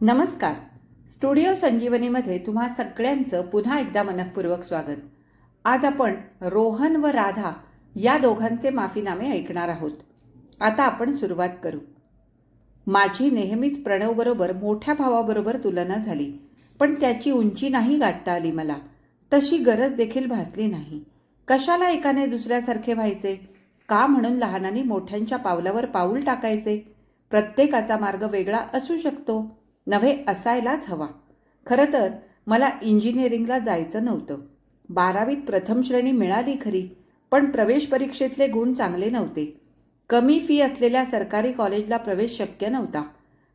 नमस्कार. स्टुडिओ संजीवनीमध्ये तुम्हा सगळ्यांचं पुन्हा एकदा मनःपूर्वक स्वागत. आज आपण रोहन व राधा या दोघांचे माफीनामे ऐकणार आहोत. आता आपण सुरुवात करू. माझी नेहमीच प्रणवबरोबर मोठ्या भावाबरोबर तुलना झाली पण त्याची उंची नाही गाठता आली मला. तशी गरज देखील भासली नाही. कशाला एकाने दुसऱ्यासारखे व्हायचे? का म्हणून लहानांनी मोठ्यांच्या पावलावर पाऊल टाकायचे? प्रत्येकाचा मार्ग वेगळा असू शकतो. नव्हे असायलाच हवा. खरं तर मला इंजिनिअरिंगला जायचं नव्हतं. बारावीत प्रथम श्रेणी मिळाली खरी पण प्रवेश परीक्षेतले गुण चांगले नव्हते. कमी फी असलेल्या सरकारी कॉलेजला प्रवेश शक्य नव्हता.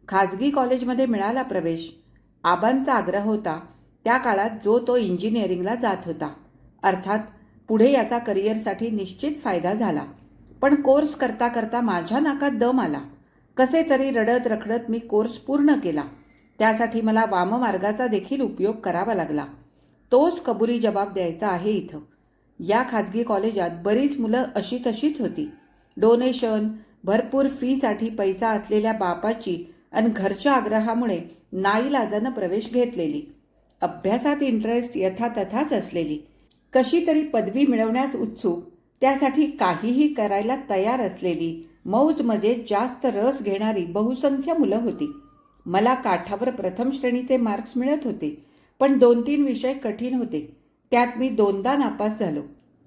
खाजगी कॉलेजमध्ये मिळाला प्रवेश. आबांचा आग्रह होता त्या काळात जो तो इंजिनिअरिंगला जात होता. अर्थात पुढे याचा करिअरसाठी निश्चित फायदा झाला. पण कोर्स करता करता माझ्या नाकात दम आला. कसे तरी रडत रखडत मी कोर्स पूर्ण केला. त्यासाठी मला वाममार्गाचा देखील उपयोग करावा लागला. तोच कबुली जबाब द्यायचा आहे इथं. या खाजगी कॉलेजात बरीच मुलं अशी तशीच होती. डोनेशन भरपूर फीसाठी पैसा असलेल्या बापाची आणि घरच्या आग्रहामुळे नाईलाजानं प्रवेश घेतलेली. अभ्यासात इंटरेस्ट यथातथाच असलेली. कशी तरी पदवी मिळवण्यास उत्सुक त्यासाठी काहीही करायला तयार असलेली मौज मजेत जास्त रस घेणारी बहुसंख्य मुलं होती. मला काठावर प्रथम श्रेणीचे मार्क्स मिळत होते पण दोन तीन विषय कठीण होते. त्यात मी दोनदा नापास झालो.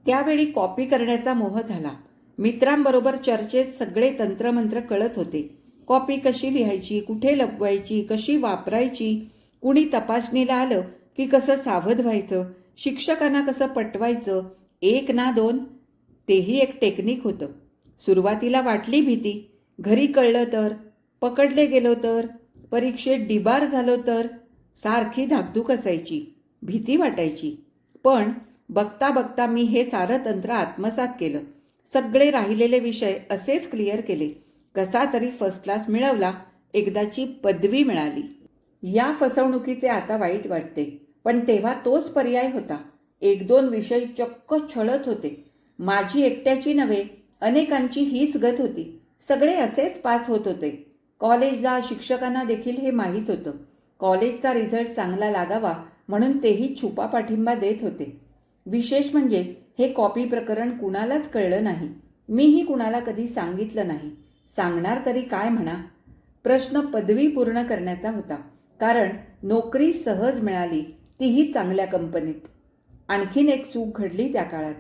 त्यावेळी कॉपी करण्याचा मोह झाला. मित्रांबरोबर चर्चेत सगळे तंत्रमंत्र कळत होते. कॉपी कशी लिहायची कुठे लपवायची कशी वापरायची? कुणी तपासणीला आलं की कसं सावध व्हायचं? शिक्षकांना कसं पटवायचं? एक ना दोन? तेही एक टेक्निक होतं. सुरुवातीला वाटली भीती. घरी कळलं तर? पकडले गेलो तर? परीक्षेत डिबार झालो तर सारखी धाकधूक असायची भीती वाटायची. पण बघता बघता मी हे सारं तंत्र आत्मसात केलं. सगळे राहिलेले विषय असेच क्लिअर केले. कसा तरी फर्स्ट क्लास मिळवला एकदाची पदवी मिळाली. या फसवणुकीचे आता वाईट वाटते पण तेव्हा तोच पर्याय होता. एक दोन विषय चक्क छळत होते. माझी एकट्याची नव्हे अनेकांची हीच गत होती. सगळे असेच पास होत होते. कॉलेजला शिक्षकांना देखील हे माहीत होतं. कॉलेजचा रिझल्ट चांगला लागावा म्हणून तेही छुपा पाठिंबा देत होते. विशेष म्हणजे हे कॉपी प्रकरण कुणालाच कळलं नाही. मीही कुणाला कधी सांगितलं नाही. सांगणार तरी काय म्हणा? प्रश्न पदवी पूर्ण करण्याचा होता. कारण नोकरी सहज मिळाली तीही चांगल्या कंपनीत. आणखीन एक चूक घडली त्या काळात.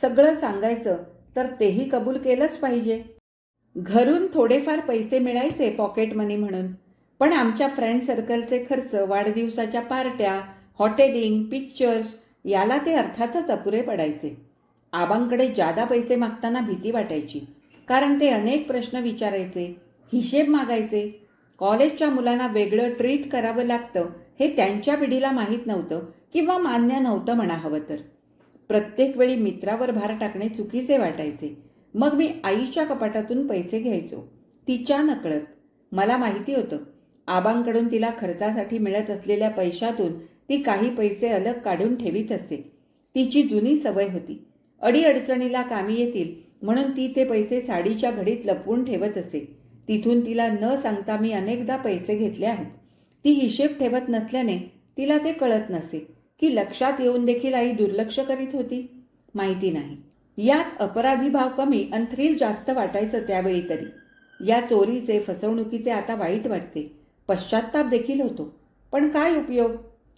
सगळं सांगायचं तर तेही कबूल केलंच पाहिजे. घरून थोडेफार पैसे मिळायचे पॉकेट मनी म्हणून. पण आमच्या फ्रेंड सर्कलचे खर्च वाढदिवसाच्या पार्ट्या हॉटेलिंग पिक्चर्स याला ते अर्थातच अपुरे पडायचे. आबांकडे जादा पैसे मागताना भीती वाटायची. कारण ते अनेक प्रश्न विचारायचे हिशेब मागायचे. कॉलेजच्या मुलांना वेगळं ट्रीट करावं लागतं हे त्यांच्या पिढीला माहीत नव्हतं किंवा मान्य नव्हतं म्हणा हवं तर. प्रत्येक वेळी मित्रावर भार टाकणे चुकीचे वाटायचे. मग मी आईच्या कपाटातून पैसे घ्यायचो. तिच्या नकळत. मला माहिती होतं. आबांकडून तिला खर्चासाठी मिळत असलेल्या पैशातून ती काही पैसे अलग काढून ठेवीत असे. तिची जुनी सवय होती. अडीअडचणीला कामी येतील म्हणून ती ते पैसे साडीच्या घडीत लपवून ठेवत असे. तिथून तिला न सांगता मी अनेकदा पैसे घेतले आहेत. ती हिशेब ठेवत नसल्याने तिला ते कळत नसे की लक्षात येऊन देखील आई दुर्लक्ष करीत होती. माहिती नाही. यात अपराधी भाव कमी आणि थ्रिल जास्त वाटायचं त्यावेळी तरी. या चोरीचे फसवणुकीचे आता वाईट वाटते. पश्चाताप देखील होतो. पण काय उपयोग?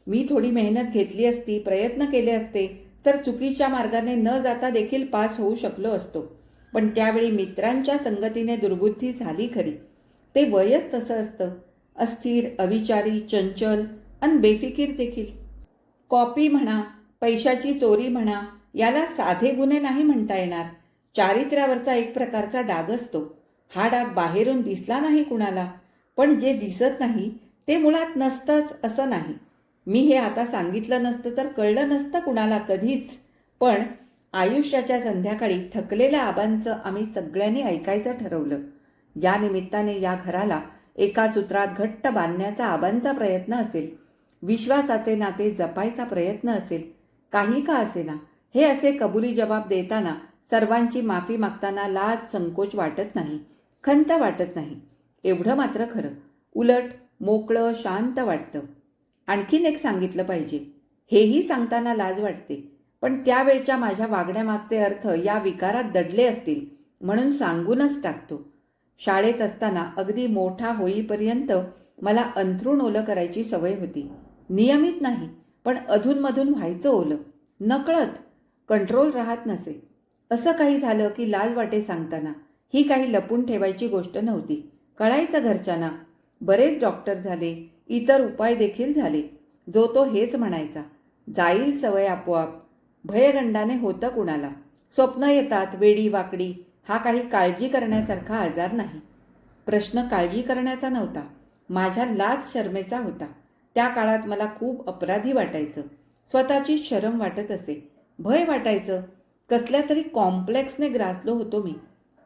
मी थोडी मेहनत घेतली असती प्रयत्न केले असते तर चुकीच्या मार्गाने न जाता देखील पास होऊ शकलो असतो. पण त्यावेळी मित्रांच्या संगतीने दुर्बुद्धी झाली खरी. ते वयच तसं असतं. अस्थिर अविचारी चंचल आणि बेफिकीर देखील. कॉपी म्हणा पैशाची चोरी म्हणा याला साधे गुन्हे नाही म्हणता येणार. चारित्र्यावरचा एक प्रकारचा डाग असतो. हा डाग बाहेरून दिसला नाही कुणाला पण जे दिसत नाही ते मुळात नसतंच असं नाही. मी हे आता सांगितलं नसतं तर कळलं नसतं कुणाला कधीच. पण आयुष्याच्या संध्याकाळी थकलेल्या आबांचं आम्ही सगळ्यांनी ऐकायचं ठरवलं. या निमित्ताने या घराला एका सूत्रात घट्ट बांधण्याचा आबांचा प्रयत्न असेल. विश्वासाचे नाते जपायचा प्रयत्न असेल. काही का असेना. हे असे कबुली जबाब देताना सर्वांची माफी मागताना लाज संकोच वाटत नाही खंत वाटत नाही. एवढं मात्र खरं. उलट मोकळं शांत वाटतं. आणखीन एक सांगितलं पाहिजे. हेही सांगताना लाज वाटते. पण त्यावेळच्या माझ्या वागण्यामागचे अर्थ या विकारात दडले असतील म्हणून सांगूनच टाकतो. शाळेत असताना अगदी मोठा होईपर्यंत मला अंथरूण ओलं करायची सवय होती. नियमित नाही पण अधूनमधून व्हायचं ओलं. नकळत कंट्रोल राहत नसे. असं काही झालं की लाज वाटे सांगताना ही काही लपून ठेवायची गोष्ट नव्हती. कळायचं घरच्यांना बरेच डॉक्टर झाले इतर उपाय देखील झाले. जो तो हेच म्हणायचा जाईल सवय आपोआप. भयगंडाने होतं कुणाला? स्वप्न येतात वेडी वाकडी हा काही काळजी करण्यासारखा आजार नाही. प्रश्न काळजी करण्याचा नव्हता. माझ्या लाज शर्मेचा होता. त्या काळात मला खूप अपराधी वाटायचं. स्वतःची शरम वाटत असे. भय वाटायचं. कसल्या तरी कॉम्प्लेक्सने ग्रासलो होतो मी.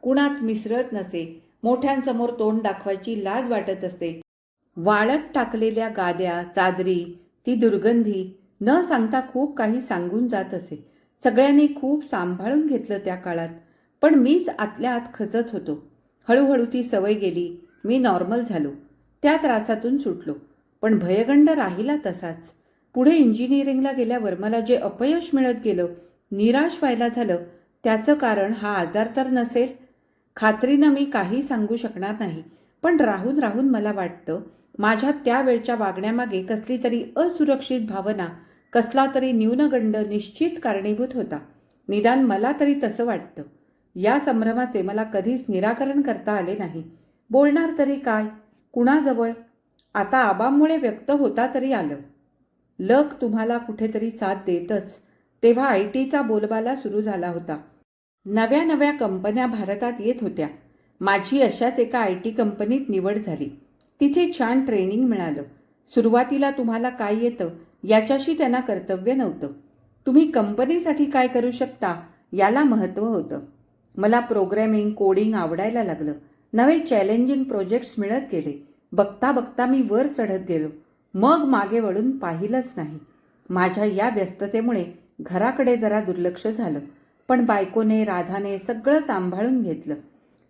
कुणात मिसळत नसे मोठ्यांसमोर तोंड दाखवायची लाज वाटत असते. वाळत टाकलेल्या गाद्या चादरी ती दुर्गंधी न सांगता खूप काही सांगून जात असे. सगळ्यांनी खूप सांभाळून घेतलं त्या काळात. पण मीच आतल्या आत खचत होतो. हळूहळू ती सवय गेली. मी नॉर्मल झालो. त्या त्रासातून सुटलो. पण भयगंड राहिला तसाच. पुढे इंजिनिअरिंगला गेल्यावर मला जे अपयश मिळत गेलं निराश व्हायला झालं त्याचं कारण हा आजार तर नसेल. खात्रीनं मी काही सांगू शकणार नाही पण राहून राहून मला वाटतं माझ्या त्यावेळच्या वागण्यामागे कसली तरी असुरक्षित भावना कसला तरी न्यूनगंड निश्चित कारणीभूत होता. निदान मला तरी तसं वाटतं. या संभ्रमाचे मला कधीच निराकरण करता आले नाही. बोलणार तरी काय? कुणाजवळ? आता आबामुळे व्यक्त होता तरी आलं. लक तुम्हाला कुठेतरी साथ देतच. तेव्हा आय टीचा बोलबाला सुरू झाला होता. नव्या नव्या कंपन्या भारतात येत होत्या. माझी अशाच एका आय टी कंपनीत निवड झाली. तिथे छान ट्रेनिंग मिळालं. सुरुवातीला तुम्हाला काय येतं याच्याशी त्यांना कर्तव्य नव्हतं. तुम्ही कंपनीसाठी काय करू शकता याला महत्त्व होतं. मला प्रोग्रॅमिंग कोडिंग आवडायला लागलं. नवे चॅलेंजिंग प्रोजेक्ट्स मिळत गेले. बघता बघता मी वर चढत गेलो. मग मागे वळून पाहिलंच नाही. माझ्या या व्यस्ततेमुळे घराकडे जरा दुर्लक्ष झालं. पण बायकोने राधाने सगळं सांभाळून घेतलं.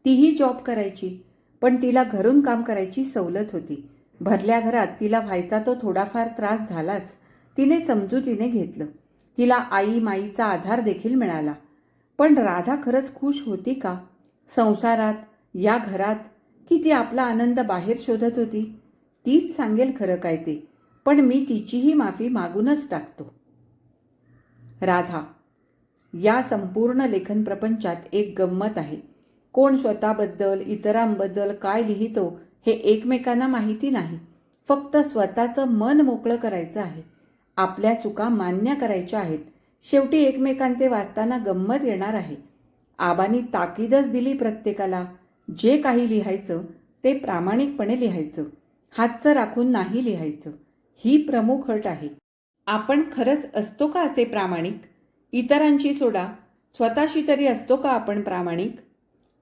तीही जॉब करायची पण तिला घरून काम करायची सवलत होती. भरल्या घरात तिला व्हायचा तो थोडाफार त्रास झालाच. तिने समजुतीने घेतलं. तिला आई माईचा आधार देखील मिळाला. पण राधा खरंच खुश होती का? संसारात या घरात की ती आपला आनंद बाहेर शोधत होती? तीच सांगेल खरं काय ते पण मी तिचीही माफी मागूनच टाकतो. राधा या संपूर्ण लेखन प्रपंचात एक गंमत आहे. कोण स्वतःबद्दल इतरांबद्दल काय लिहितो हे एकमेकांना माहिती नाही. फक्त स्वतःचं मन मोकळं करायचं आहे. आपल्या चुका मान्य करायच्या आहेत. शेवटी एकमेकांचे वाचताना गंमत येणार आहे. आबांनी ताकीदच दिली प्रत्येकाला. जे काही लिहायचं ते प्रामाणिकपणे लिहायचं. हातचं राखून नाही लिहायचं. ही प्रमुख अट आहे. आपण खरंच असतो का असे प्रामाणिक? इतरांची सोडा. स्वतःशी तरी असतो का आपण प्रामाणिक?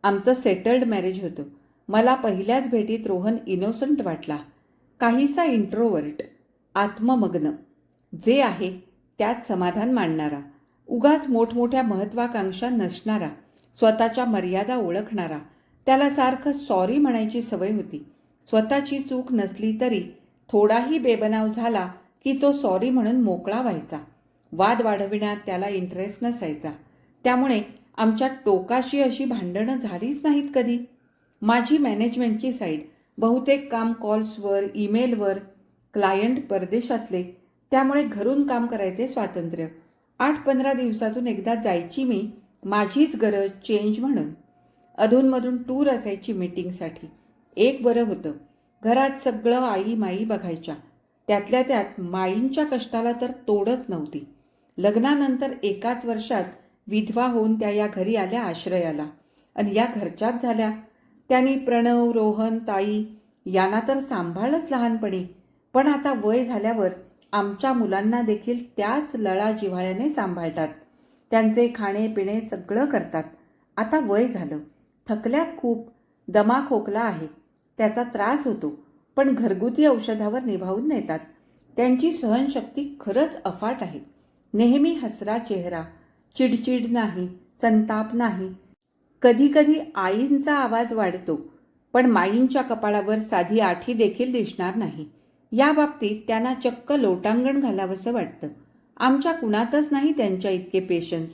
आमचं सेटल्ड मॅरेज होतं. मला पहिल्याच भेटीत रोहन इनोसंट वाटला. काहीसा इंट्रोवर्ट आत्ममग्न. जे आहे त्यात समाधान मांडणारा. उगाच मोठमोठ्या महत्त्वाकांक्षा नसणारा. स्वतःच्या मर्यादा ओळखणारा. त्याला सारखं सॉरी म्हणायची सवय होती. स्वतःची चूक नसली तरी थोडाही बेबनाव झाला की तो सॉरी म्हणून मोकळा व्हायचा. वाद वाढविण्यात त्याला इंटरेस्ट नसायचा. त्यामुळे आमच्या टोकाशी अशी भांडणं झालीच नाहीत कधी. माझी मॅनेजमेंटची साईड बहुतेक काम कॉल्सवर ईमेलवर क्लायंट परदेशातले त्यामुळे घरून काम करायचे स्वातंत्र्य. आठ पंधरा दिवसातून एकदा जायची मी माझीच गरज चेंज म्हणून. अधूनमधून टूर असायची मीटिंगसाठी एक बरं होतं. घरात सगळं आई माई बघायच्या. त्यातल्या त्यात माईंच्या कष्टाला तर तोडच नव्हती. लग्नानंतर एकाच वर्षात विधवा होऊन त्या या घरी आल्या आश्रयाला. आणि या घरच्याच झाल्या. त्यांनी प्रणव रोहन ताई यांना तर सांभाळच लहानपणी. पण आता वय झाल्यावर आमच्या मुलांना देखील त्याच लळा जिव्हाळ्याने सांभाळतात. त्यांचे खाणे पिणे सगळं करतात. आता वय झालं. थकल्यात खूप. दमा खोकला आहे. त्याचा त्रास होतो. पण घरगुती औषधावर निभावून नेतात. त्यांची सहनशक्ती खरंच अफाट आहे. नेहमी हसरा चेहरा चिडचिड नाही संताप नाही. कधीकधी आईंचा आवाज वाढतो पण माईंच्या कपाळावर साधी आठी देखील दिसणार नाही. या बाबतीत त्यांना चक्क लोटांगण घालावंसं वाटतं. आमच्या कुणातच नाही त्यांच्या इतके पेशन्स.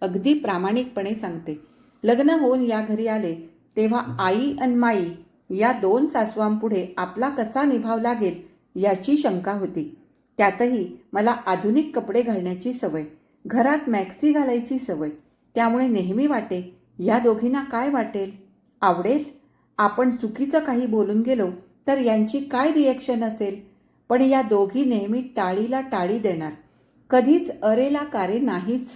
अगदी प्रामाणिकपणे सांगते. लग्न होऊन या घरी आले तेव्हा आई आणि माई या दोन सासवांपुढे आपला कसा निभाव लागेल याची शंका होती. त्यातही मला आधुनिक कपडे घालण्याची सवय घरात मॅक्सी घालायची सवय त्यामुळे नेहमी वाटे या दोघींना काय वाटेल? आवडेल? आपण चुकीचं काही बोलून गेलो तर यांची काय रिॲक्शन असेल? पण या दोघी नेहमी टाळीला टाळी देणार. कधीच अरेला कारे नाहीच.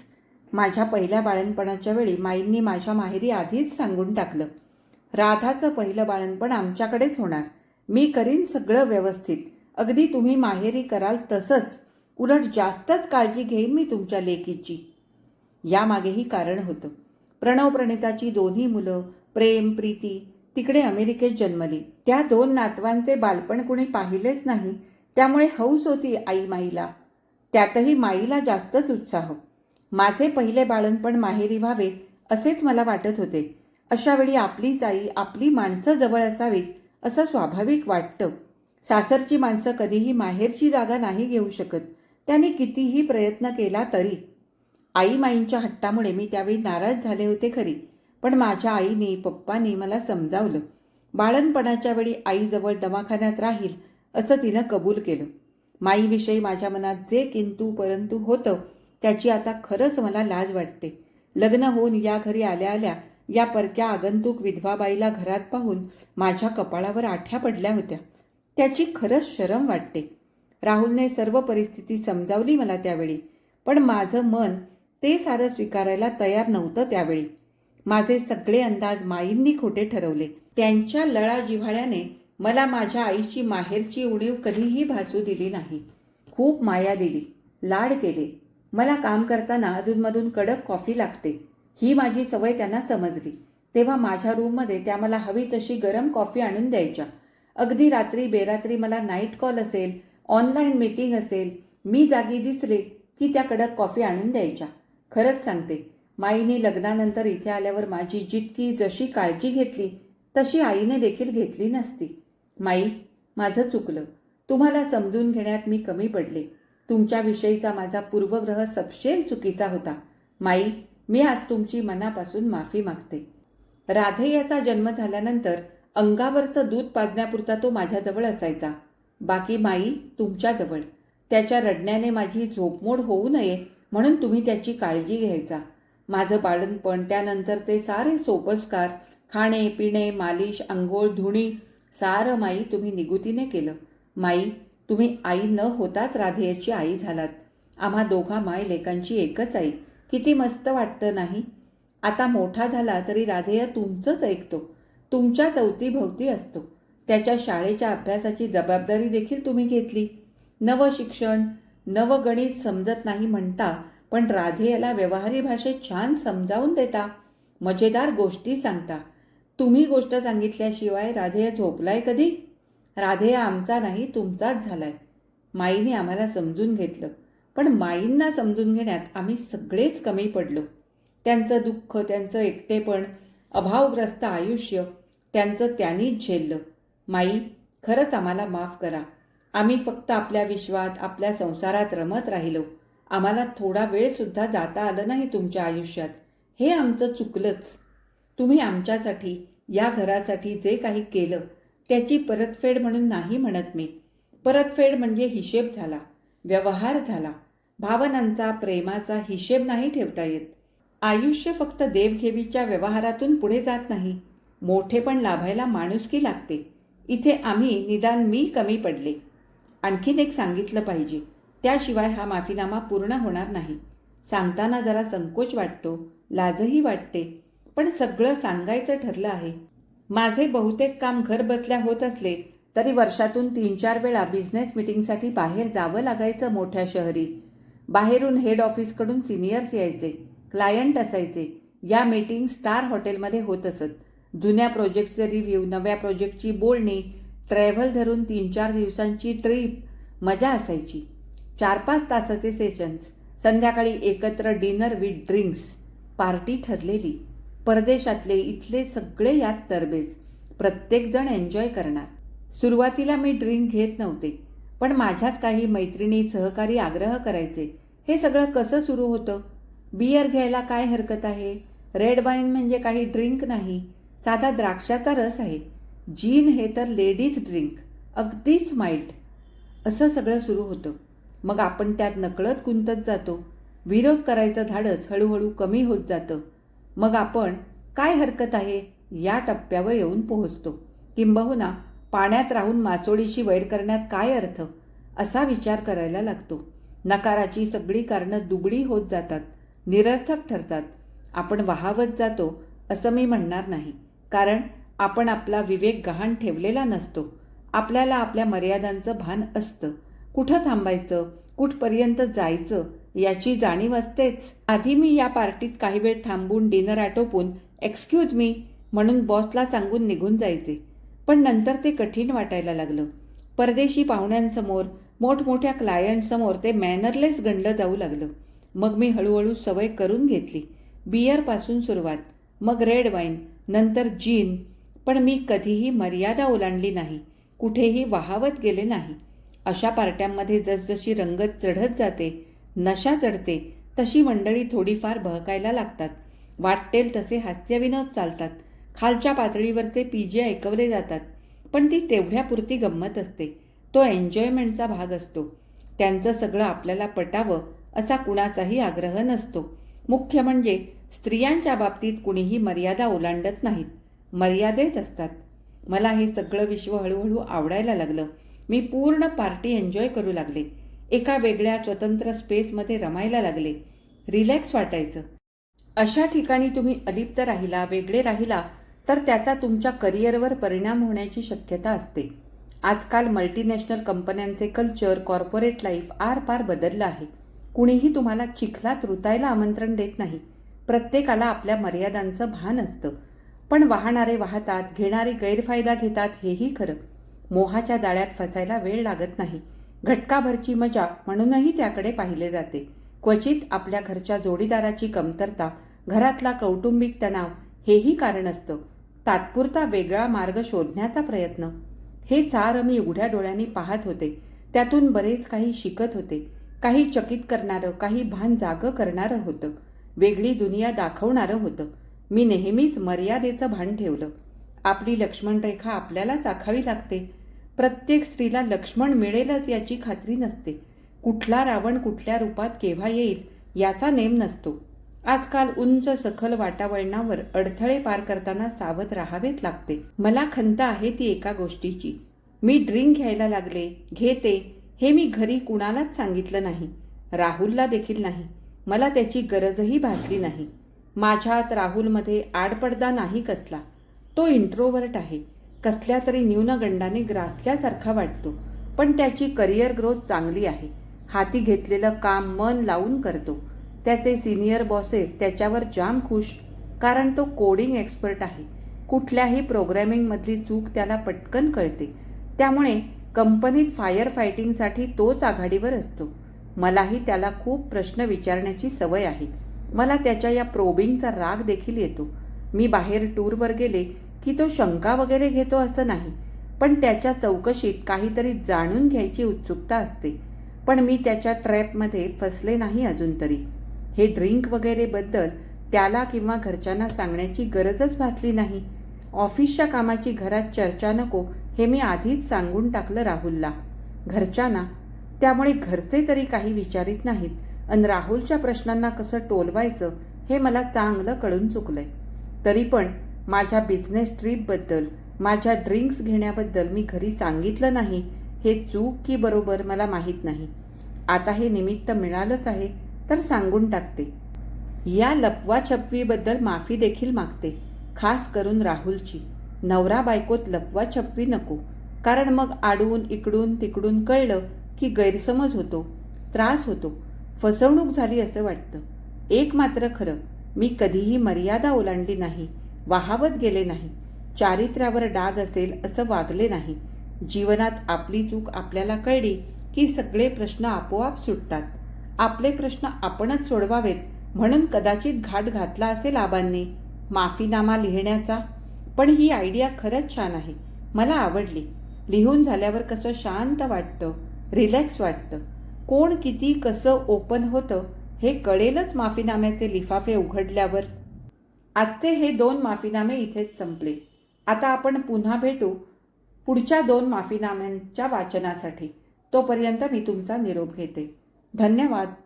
माझ्या पहिल्या बाळणपणाच्या वेळी माईंनी माझ्या माहेरी आधीच सांगून टाकलं. राधाचं पहिलं बाळणपण आमच्याकडेच होणार. मी करीन सगळं व्यवस्थित. अगदी तुम्ही माहेरी कराल तसंच. उलट जास्तच काळजी घेईन मी तुमच्या लेकीची. यामागेही कारण होतं. प्रणव प्रणिताची दोन्ही मुलं प्रेम प्रीती तिकडे अमेरिकेत जन्मली. त्या दोन नातवांचे बालपण कुणी पाहिलेच नाही. त्यामुळे हौस होती आई माईला. त्यातही माईला जास्तच उत्साह. माझे पहिले बाळणपण माहेरी व्हावे असेच मला वाटत होते. अशावेळी आपली आपलीच आई आपली माणसं जवळ असावीत असं स्वाभाविक वाटतं. सासरची माणसं कधीही माहेरची जागा नाही घेऊ शकत. त्याने कितीही प्रयत्न केला तरी. आई माईंच्या हट्टामुळे मी त्यावेळी नाराज झाले होते खरी पण माझ्या आईने पप्पाने मला समजावलं. बाळणपणाच्या वेळी आईजवळ दवाखान्यात राहील असं तिनं कबूल केलं. माईविषयी माझ्या मनात जे किंतू परंतु होतं त्याची आता खरंच मला लाज वाटते. लग्न होऊन या घरी आल्या आल्या या परक्या आगंतुक विधवाबाईला घरात पाहून माझ्या कपाळावर आठ्या पडल्या होत्या. त्याची खरंच शरम वाटते. राहुलने सर्व परिस्थिती समजावली मला त्यावेळी पण माझं मन ते सारं स्वीकारायला तयार नव्हतं त्यावेळी. माझे सगळे अंदाज माईंनी खोटे ठरवले. त्यांच्या लळा जिव्हाळ्याने मला माझ्या आईची माहेरची उणीव कधीही भासू दिली नाही. खूप माया दिली लाड केले. मला काम करताना अधूनमधून कडक कॉफी लागते. ही माझी सवय त्यांना समजली. तेव्हा माझ्या रूममध्ये त्या मला हवी तशी गरम कॉफी आणून द्यायच्या. अगदी रात्री बेरात्री मला नाईट कॉल असेल ऑनलाईन मीटिंग असेल मी जागी दिसले की त्या कडक कॉफी आणून द्यायच्या. खरंच सांगते माईने लग्नानंतर इथे आल्यावर माझी जितकी जशी काळजी घेतली तशी आईने देखील घेतली नसती. माई माझं चुकलं. तुम्हाला समजून घेण्यात मी कमी पडले. तुमच्याविषयीचा माझा पूर्वग्रह सपशेल चुकीचा होता. माई मी आज तुमची मनापासून माफी मागते. राधे याचा जन्म झाल्यानंतर अंगावरचं दूध पाजण्यापुरता तो माझ्याजवळ असायचा. बाकी माई तुमच्याजवळ. त्याच्या रडण्याने माझी झोपमोड होऊ नये म्हणून तुम्ही त्याची काळजी घ्यायचा. माझं बाळणपण त्यानंतरचे सारे सोपस्कार खाणे पिणे मालिश अंघोळ धुणी सारं माई तुम्ही निगुतीने केलं. माई तुम्ही आई न होताच राधेयाची आई झालात. आम्हा दोघा माय लेकांची एकच आई. किती मस्त वाटतं नाही? आता मोठा झाला तरी राधेय तुमचंच ऐकतो. तुमच्या चौथीभोवती असतो. त्याच्या शाळेच्या अभ्यासाची जबाबदारी देखील तुम्ही घेतली. नवं शिक्षण नवं गणित समजत नाही म्हणता पण राधेयाला व्यवहारी भाषेत छान समजावून देता. मजेदार गोष्टी सांगता. तुम्ही गोष्ट सांगितल्याशिवाय राधेय झोपलाय कधी? राधेय आमचा नाही तुमचाच झालाय. माईने आम्हाला समजून घेतलं. पण माईंना समजून घेण्यात आम्ही सगळेच कमी पडलो. त्यांचं दुःख त्यांचं एकटेपण अभावग्रस्त आयुष्य त्यांचं त्यांनीच झेललं. माई खरंच आम्हाला माफ करा. आम्ही फक्त आपल्या विश्वात आपल्या संसारात रमत राहिलो. आम्हाला थोडा वेळसुद्धा जाता आलं नाही तुमच्या आयुष्यात. हे आमचं चुकलंच. तुम्ही आमच्यासाठी या घरासाठी जे काही केलं त्याची परतफेड म्हणून नाही म्हणत मी. परतफेड म्हणजे हिशेब झाला. व्यवहार झाला. भावनांचा प्रेमाचा हिशेब नाही ठेवता येत. आयुष्य फक्त देवघेवीच्या व्यवहारातून पुढे जात नाही. मोठे पण लाभायला माणुसकी लागते. इथे आम्ही निदान मी कमी पडले. आणखीन एक सांगितलं पाहिजे. त्याशिवाय हा माफीनामा पूर्ण होणार नाही. सांगताना जरा संकोच वाटतो लाजही वाटते पण सगळं सांगायचं ठरलं आहे. माझे बहुतेक काम घर बसल्या होत असले तरी वर्षातून तीन चार वेळा बिझनेस मिटिंगसाठी बाहेर जावं लागायचं मोठ्या शहरी. बाहेरून हेड ऑफिसकडून सिनियर्स यायचे क्लायंट असायचे. या मीटिंग स्टार हॉटेलमध्ये होत असत. जुन्या प्रोजेक्टचे रिव्ह्यू नव्या प्रोजेक्टची बोलणी ट्रॅव्हल धरून तीन चार दिवसांची ट्रीप मजा असायची. चार पाच तासाचे सेशन्स संध्याकाळी एकत्र डिनर विथ ड्रिंक्स पार्टी ठरलेली. परदेशातले इथले सगळे यात तरबेज. प्रत्येकजण एन्जॉय करणार. सुरुवातीला मी ड्रिंक घेत नव्हते पण माझ्याच काही मैत्रिणी सहकारी आग्रह करायचे हे सगळं कसं सुरू होतं? बियर घ्यायला काय हरकत आहे? रेड वाईन म्हणजे काही ड्रिंक नाही साधा द्राक्षाचा रस आहे. जीन हे तर लेडीज ड्रिंक अगदीच माइल्ड. असं सगळं सुरू होतं. मग आपण त्यात नकळत गुंतत जातो. विरोध करायचं धाडस हळूहळू कमी होत जातं. मग आपण काय हरकत आहे? या टप्प्यावर येऊन पोहोचतो. किंबहुना पाण्यात राहून मासोळीशी वैर करण्यात काय अर्थ? असा विचार करायला लागतो. नकाराची सगळी कारणं दुबळी होत जातात निरर्थक ठरतात. आपण वाहावत जातो असं मी म्हणणार नाही. कारण आपण आपला विवेक गहाण ठेवलेला नसतो. आपल्याला आपल्या मर्यादांचं भान असतं. कुठं थांबायचं कुठपर्यंत जायचं याची जाणीव असतेच. आधी मी या पार्टीत काही वेळ थांबून डिनर आटोपून एक्सक्यूज मी म्हणून बॉसला सांगून निघून जायचे. पण नंतर ते कठीण वाटायला लागलं. परदेशी पाहुण्यांसमोर मोठमोठ्या क्लायंटसमोर ते मॅनरलेस गणलं जाऊ लागलं. मग मी हळूहळू सवय करून घेतली. बियरपासून सुरुवात. मग रेड वाईन नंतर जीन पण मी कधीही मर्यादा ओलांडली नाही. कुठेही वाहावत गेले नाही. अशा पार्ट्यांमध्ये जसजशी रंगत चढत जाते नशा चढते तशी मंडळी थोडीफार बहकायला लागतात. वाटेल तसे हास्यविनोद चालतात. खालच्या पातळीवरचे पीजे ऐकवले जातात पण ती तेवढ्यापुरती गंमत असते. तो एन्जॉयमेंटचा भाग असतो. त्यांचं सगळं आपल्याला पटावं असा कुणाचाही आग्रह नसतो. मुख्य म्हणजे स्त्रियांच्या बाबतीत कुणीही मर्यादा ओलांडत नाहीत. मर्यादेत असतात. मला हे सगळं विश्व हळूहळू आवडायला लागलं. मी पूर्ण पार्टी एन्जॉय करू लागले. एका वेगळ्या स्वतंत्र स्पेसमध्ये रमायला लागले. रिलॅक्स वाटायचं. अशा ठिकाणी तुम्ही अलिप्त राहिला वेगळे राहिला तर त्याचा तुमच्या करिअरवर परिणाम होण्याची शक्यता असते. आजकाल मल्टीनॅशनल कंपन्यांचे कल्चर कॉर्पोरेट लाईफ आरपार बदललं आहे. कुणीही तुम्हाला चिखलात रुतायला आमंत्रण देत नाही. प्रत्येकाला आपल्या मर्यादांचं भान असतं. पण वाहणारे वाहतात घेणारे गैरफायदा घेतात हेही खरं. मोहाच्या जाळ्यात फसायला वेळ लागत नाही. घटकाभरची मजा म्हणूनही त्याकडे पाहिले जाते. क्वचित आपल्या घरच्या जोडीदाराची कमतरता घरातला कौटुंबिक तणाव हेही कारण असतं. तात्पुरता वेगळा मार्ग शोधण्याचा प्रयत्न. हे सारं मी उघड्या डोळ्यांनी पाहत होते. त्यातून बरेच काही शिकत होते. काही चकित करणारं काही भान जागं करणारं होतं. वेगळी दुनिया दाखवणारं होतं. मी नेहमीच मर्यादेचं भान ठेवलं. आपली लक्ष्मण रेखा आपल्यालाच आखावी लागते. प्रत्येक स्त्रीला लक्ष्मण मिळेलच याची खात्री नसते. कुठला रावण कुठल्या रूपात केव्हा येईल याचा नेम नसतो. आजकाल उंच सखल वाटावळणावर अडथळे पार करताना सावध राहावेच लागते. मला खंत आहे ती एका गोष्टीची. मी ड्रिंक घ्यायला लागले. घेते. हे मी घरी कुणालाच सांगितलं नाही. राहुलला देखील नाही. मला त्याची गरजही भासली नाही. माझ्यात राहुलमध्ये आडपडदा नाही कसला. तो इंट्रोवर्ट आहे. कसल्या तरी न्यूनगंडाने ग्रासल्यासारखा वाटतो. पण त्याची करिअर ग्रोथ चांगली आहे. हाती घेतलेलं काम मन लावून करतो. त्याचे सिनियर बॉसेस त्याच्यावर जाम खुश कारण तो कोडिंग एक्सपर्ट आहे. कुठल्याही प्रोग्रॅमिंगमधली चूक त्याला पटकन कळते. त्यामुळे कंपनीत फायर फायटिंगसाठी तोच आघाडीवर असतो. मलाही त्याला खूप प्रश्न विचारण्याची सवय आहे. मला त्याच्या या प्रोबिंगचा राग देखील येतो. मी बाहेर टूरवर गेले की तो शंका वगैरे घेतो असं नाही पण त्याच्या चौकशीत काहीतरी जाणून घ्यायची उत्सुकता असते. पण मी त्याच्या ट्रॅपमध्ये फसले नाही अजून तरी. हे ड्रिंक वगैरेबद्दल त्याला किंवा घरच्यांना सांगण्याची गरजच भासली नाही. ऑफिसच्या कामाची घरात चर्चा नको हे मी आधीच सांगून टाकलं राहुलला. घरच्यांना? त्यामुळे घरचे तरी काही विचारित नाहीत अन राहुलच्या प्रश्नांना कसं टोलवायचं हे मला चांगलं कळून चुकलंय. तरी पण माझ्या बिझनेस ट्रीपबद्दल माझ्या ड्रिंक्स घेण्याबद्दल मी घरी सांगितलं नाही हे चूक की बरोबर मला माहीत नाही. आता हे निमित्त मिळालंच आहे. तर सांगून टाकते. या लपवाछपवीबद्दल माफी देखील मागते खास करून राहुलची. नवरा बायकोत लपवाछपवी नको कारण मग आडून इकडून तिकडून कळलं की गैरसमज होतो त्रास होतो फसवणूक झाली असं वाटतं. एक मात्र खरं मी कधीही मर्यादा ओलांडली नाही वाहावत गेले नाही चारित्र्यावर डाग असेल असं वागले नाही. जीवनात आपली चूक आपल्याला कळली की सगळे प्रश्न आपोआप सुटतात. आपले प्रश्न आपणच सोडवावेत म्हणून कदाचित घाट घातला असेल आबांनी. माफीनामा लिहिण्याचा. पण ही आयडिया खरंच छान आहे. मला आवडली. लिहून झाल्यावर कसं शांत वाटतं रिलॅक्स वाटतं. कोण किती कसं ओपन होतं हे कळेलच माफीनाम्याचे लिफाफे उघडल्यावर. आजचे हे दोन माफीनामे इथेच संपले. आता आपण पुन्हा भेटू पुढच्या दोन माफीनाम्यांच्या वाचनासाठी. तोपर्यंत मी तुमचा निरोप घेते. धन्यवाद.